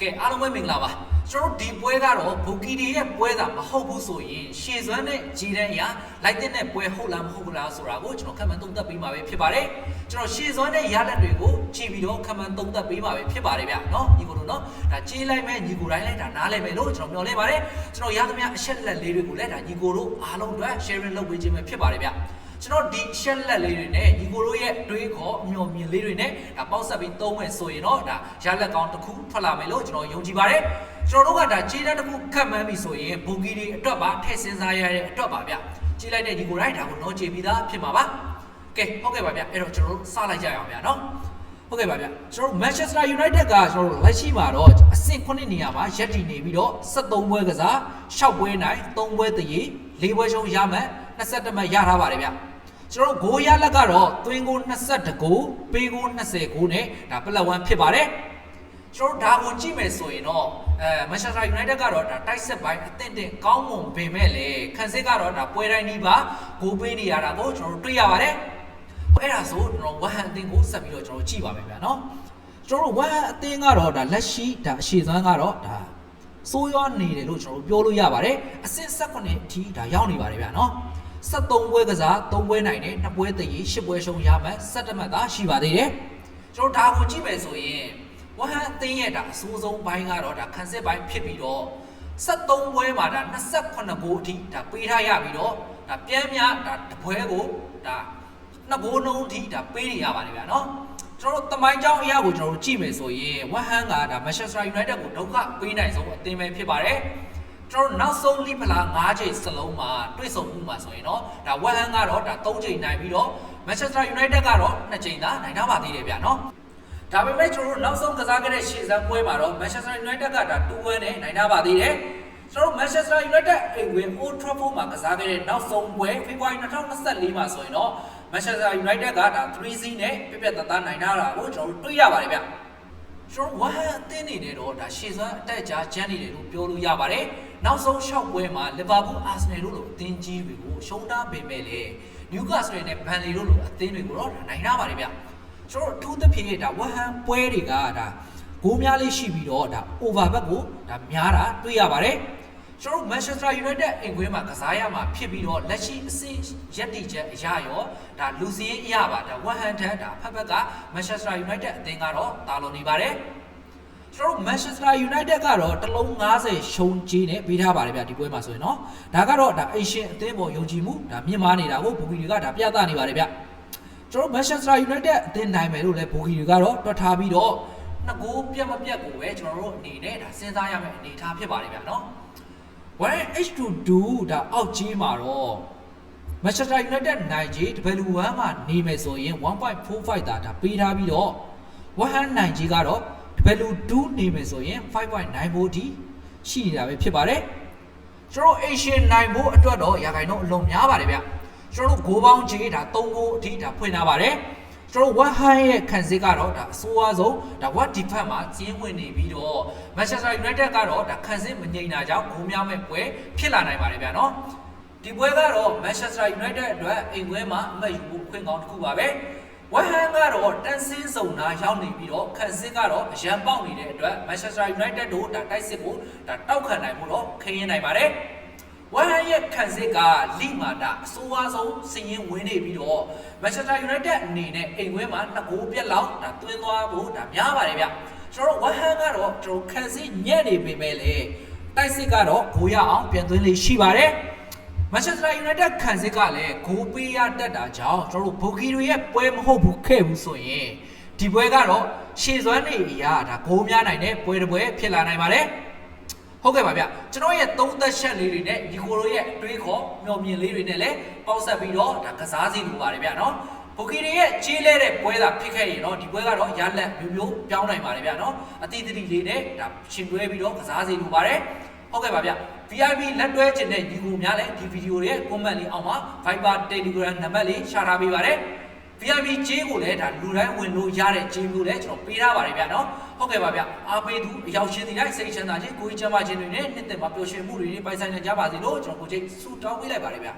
ကဲအားလုံးပဲမင်္ဂလာပါကျွန်တော်တို့ဒီပွဲကတော့ဘူကီဒီရဲ့ပွဲသာမဟုတ်ဘူးဆိုရင်ရှေ့စွမ်းနဲ့ဂျီတန်းအရာလိုက်တဲ့ပွဲဟုတ်လားမဟုတ်ဘူးလားဆိုတာကိုကျွန်တော်ခက်မှန်သုံးသပ်ပေးမှာပဲဖြစ်ပါတယ်ကျွန်တော်ရှေ့စွမ်းနဲ့ရလက်တွေကိုကြည့်ပြီးတော့ခက်မှန်သုံးသပ်ပေးမှာပဲဖြစ်ပါတယ်ဗျနော်ညီကိုတို့နော်ဒါကြေးလိုက်မဲ့ညီကိုတိုင်းလည်းဒါနားလည်မယ်လို့ကျွန်တော်မျှော်လင့်ပါတယ်ကျွန်တော်ရသမျှအချက်လက်လေးတွေကိုလည်းဒါညီကိုတို့အားလုံးအတွက် sharing လုပ်ပေးခြင်းပဲဖြစ်ပါတယ်ဗျ ကျွန်တော်ဒီရှက်လက်လေးတွေနဲ့ညီကိုတို့ရဲ့တွေးခေါ်အမျှော်မြင်လေးတွေနဲ့ဒါပေါက်ဆက်ပြီးသုံးမယ်ဆိုရင်တော့ဒါရလက်ကောင်းတစ်ခုထွက်လာမယ်လို့ကျွန်တော်ယုံကြည်ပါတယ်ကျွန်တော်တို့ကဒါခြေတန်းတစ်ခုခတ်မှန်းပြီဆိုရင်ဘူဂီတွေအတွက်ပါထည့်စဉ်းစားရတဲ့အတွက်ပါဗျခြေလိုက်တဲ့ညီကိုတိုင်းဒါကိုတော့ခြေပြီးသားဖြစ်မှာပါကဲဟုတ်ကဲ့ပါဗျအဲ့တော့ကျွန်တော်တို့စလိုက်ကြရအောင်ဗျနော်ဟုတ်ကဲ့ပါဗျကျွန်တော်တို့ Manchester United ကကျွန်တော်တို့လက်ရှိမှာတော့အဆင့်9နေရာမှာရပ်တည်နေပြီးတော့73ပွဲကစား6ပွဲနိုင်3ပွဲတည်4ပွဲရှုံးရမှတ် 21မှတ်ရထားပါတယ်ဗျကျွန်တော်တို့ဂိုးရလက်ကတော့သွင်းဂိုး22ဂိုးပေးဂိုး20ဂိုးနဲ့ဒါပလက်1ဖြစ်ပါတယ်ကျွန်တော်တို့ဒါကိုကြည့်မယ်ဆိုရင်တော့အဲ Manchester United ကတော့ဒါတိုက်ဆက်ပိုင်းအသင့်တင်ကောင်းမွန်ပေမဲ့လေခန်းစစ်ကတော့ဒါပွဲတိုင်းဒီပါဂိုးပေးနေရတာကိုကျွန်တော်တို့တွေ့ရပါတယ်အဲ့ဒါဆိုကျွန်တော်ဝဟန်အသင်းကိုဆက်ပြီးတော့ကျွန်တော်ကြည့်ပါမယ်ဗျာနော်ကျွန်တော်တို့ဝဟန်အသင်းကတော့ဒါလက်ရှိဒါအရှိစွမ်းကတော့ဒါစိုးရွားနေတယ်လို့ကျွန်တော်တို့ပြောလို့ရပါတယ်အဆင့်၁၈အထိဒါရောက်နေပါတယ်ဗျာနော် 73ပွဲကစား3ပွဲနိုင်တယ်2ပွဲတည်10ပွဲရှုံးရမှ17မှတ်သာရှိပါသေးတယ်ကျွန်တော်ဒါကိုကြည့်မယ်ဆိုရင်ဝဟန်အသင်းရဲ့ဒါအဆိုးဆုံးပိုင်းကတော့ဒါခန်းစစ်ပိုင်းဖြစ်ပြီးတော့73ပွဲမှာဒါ28ဂိုးအထိဒါပေးထားရပြီးတော့ဒါပြန်များဒါတပွဲကိုဒါနှစ်ဂိုးနှုန်းအထိဒါပေးနေရပါတယ်ဗျာနော်ကျွန်တော်တို့တမိုင်းကြောင်းအရာကိုကျွန်တော်တို့ကြည့်မယ်ဆိုရင်ဝဟန်ကဒါ Manchester United ကိုဒုက္ခပေးနိုင်ဆုံးအသင်းပဲဖြစ်ပါတယ် ကျွန်တော်နောက်ဆုံးလိဖလား၅ချိန်စလုံးမှာတွေ့ဆုံမှုမှာဆိုရင်တော့ဒါဝဟန်ကတော့ဒါ၃ချိန်နိုင်ပြီးတော့ Manchester United ကတော့2ချိန်သာနိုင်ထားပါသေးတယ်ဗျာနော်ဒါပေမဲ့ကျွန်တော်တို့နောက်ဆုံးကစားခဲ့တဲ့ရှေ့စမ်းပွဲမှာတော့ Manchester United ကဒါ2-1နဲ့နိုင်ထားပါသေးတယ်ကျွန်တော် Manchester United အိမ်ဝင် Old Trafford မှာကစားခဲ့တဲ့နောက်ဆုံးပွဲဖေဖော်ဝါရီ2024မှာဆိုရင်တော့ Manchester United ကဒါ3-0နဲ့ပြပြတသားနိုင်ထားတာကိုကျွန်တော်တို့တွေ့ရပါတယ်ဗျကျွန်တော်ဝဟန်အသင်းနေတယ်တော့ဒါရှေ့စွမ်းအတက်ကြားချမ်းနေတယ်လို့ပြောလို့ရပါတယ် နောက်ဆုံး၆ပွဲမှာ Liverpool Arsenal တို့လိုအသင်းကြီးတွေကိုရှုံးထားပေမဲ့လည်း Newcastle နဲ့ Burnley တို့လိုအသင်းတွေကိုတော့ဒါနိုင်ထားပါတယ်ဗျကျွန်တော်တို့အထူးသဖြင့်ဒါဝဟန်ပွဲတွေကဒါဂိုးများလေးရှိပြီးတော့ဒါ over back ကိုဒါများတာတွေ့ရပါတယ်ကျွန်တော်တို့ Manchester United အိမ်ခွင်းမှာကစားရမှာဖြစ်ပြီးတော့လက်ရှိအဆင့်ရက်တီချက်အရာရောဒါလူစည်းအရာပါဒါဝဟန်ထက်ဒါဖက်ဖက်က Manchester United အသင်းကတော့တာလွန်နေပါတယ် ကျွန်တော်တို့ Manchester United ကတော့တလုံး90ရှုံးကြီးနဲ့ပေးထားပါတယ်ဗျဒီပွဲမှာဆိုရင်နော်ဒါကတော့ဒါ Asian အသင်းပေါ်ယုံကြည်မှုဒါမြင့်မားနေတာကိုဘူဂီတွေကဒါပြသနေပါတယ်ဗျကျွန်တော် Manchester United အသင်းနိုင်မယ်လို့လည်းဘူဂီတွေကတော့တွက်ထားပြီးတော့နှစ်ကိုပြတ်မပြတ်ကိုပဲကျွန်တော်တို့အနေနဲ့ဒါစဉ်းစားရမယ့်အနေအထားဖြစ်ပါတယ်ဗျနော် 1H22 ဒါအောက်ကြီးမှာတော့ Manchester United နိုင်ကြီး W1 မှာနေမယ်ဆိုရင်1.45တာဒါပေးထားပြီးတော့ဝဟန်နိုင်ကြီးကတော့ W2 နေမယ်ဆိုရင်5.9ဖို့ဒီရှိနေတာပဲဖြစ်ပါတယ်ကျွန်တော် Asian နိုင်ဖို့အတွက်တော့ရာခိုင်နှုန်းအလုံးများပါတယ်ဗျကျွန်တော်တို့ဂိုးပေါင်းကြီးဒါ3ဂိုးအထိဒါဖွင့်ထားပါတယ်ကျွန်တော်ဝက်ဟန်ရဲ့ခံစစ်ကတော့ဒါအဆိုးအဆုံးဒါဝက်ဒီဖက်မှာကျင်းဝင်နေပြီးတော့ Manchester United ကတော့ဒါခံစစ်မငြိမ်တာကြောင့်ဂိုးများမဲ့ပွဲဖြစ်လာနိုင်ပါတယ်ဗျာနော်ဒီပွဲကတော့ Manchester United အတွက်အိမ်ပွဲမှာအမှတ်ယူဖို့ခွင့်ကောင်းတစ်ခုပါပဲ ဝက်ဟန်ကတော့တန်ဆင်းစုံနာရောက်နေပြီးတော့ခံစစ်ကတော့အရန်ပေါက်နေတဲ့အတွက် Manchester United တို့ဒါတိုက်စစ်ကိုဒါတောက်ခံနိုင်ဖို့တော့ခရင်နိုင်ပါတယ်ဝမ်ဟန်ရဲ့ခံစစ်ကလိမာတာအဆိုးအဆုံးစည်ရင်ဝင်နေပြီးတော့ Manchester United အနေနဲ့အိမ်ဝဲမှာနှစ်ဂိုးပြက်လောက်ဒါတွင်းသွားဖို့ဒါများပါတယ်ဗျကျွန်တော်တို့ဝမ်ဟန်ကတော့ကျွန်တော်ခံစစ်ညံ့နေပေမဲ့လေတိုက်စစ်ကတော့ဂိုးရအောင်ပြန်သွင်းလေးရှိပါတယ် Manchester United ခံစစ်ကလည်းဂိုးပေးရတတ်တာကြောင့်ကျွန်တော်တို့ဘိုဂီတွေရဲ့ပွဲမဟုတ်ဘူးခဲ့ဘူးဆိုရင်ဒီပွဲကတော့ရှေ့စွမ်းနေအရာဒါဂိုးများနိုင်တဲ့ပွဲတစ်ပွဲဖြစ်လာနိုင်ပါတယ်ဟုတ်ကဲ့ပါဗျကျွန်တော်ရဲ့သုံးသက်ချက်လေးတွေနဲ့ညီကိုတို့ရဲ့အတွေးခေါ်မျှော်မြင်လေးတွေနဲ့လည်းပေါက်ဆက်ပြီးတော့ဒါကစားစီလိုပါတယ်ဗျနော်ဘိုကီတွေရဲ့ကြီးလဲတဲ့ပွဲသာဖြစ်ခဲ့ရင်တော့ဒီပွဲကတော့ရလက်မျိုးမျိုးပြောင်းနိုင်ပါတယ်ဗျနော်အတိအသတိလေးနဲ့ဒါရှင်တွဲပြီးတော့ကစားစီလိုပါတယ် ဟုတ်ကဲ့ပါဗျ VIP လက်တွဲခြင်းတဲ့ညီကိုများလည်းဒီဗီဒီယိုရဲ့ comment လေးအောက်မှာ Viber Telegram နံပါတ်လေးရှာထားပေးပါတယ် VIP ကြေးကိုလည်းဒါလူတိုင်းဝင်လို့ရတဲ့ကြေးမျိုးလည်းကျွန်တော်ပေးထားပါတယ်ဗျာနော်ဟုတ်ကဲ့ပါဗျအားပေးသူအရောက်ရှင်းဒီတိုင်းစိတ်ချမ်းသာခြင်းကိုယ်ကြီးချမ်းသာခြင်းတွေနဲ့နှစ်သက်မှာပျော်ရွှင်မှုတွေနဲ့ပိုင်ဆိုင်နိုင်ကြပါစေလို့ကျွန်တော်ကိုချိတ်ဆုတောင်းပေးလိုက်ပါတယ်ဗျာ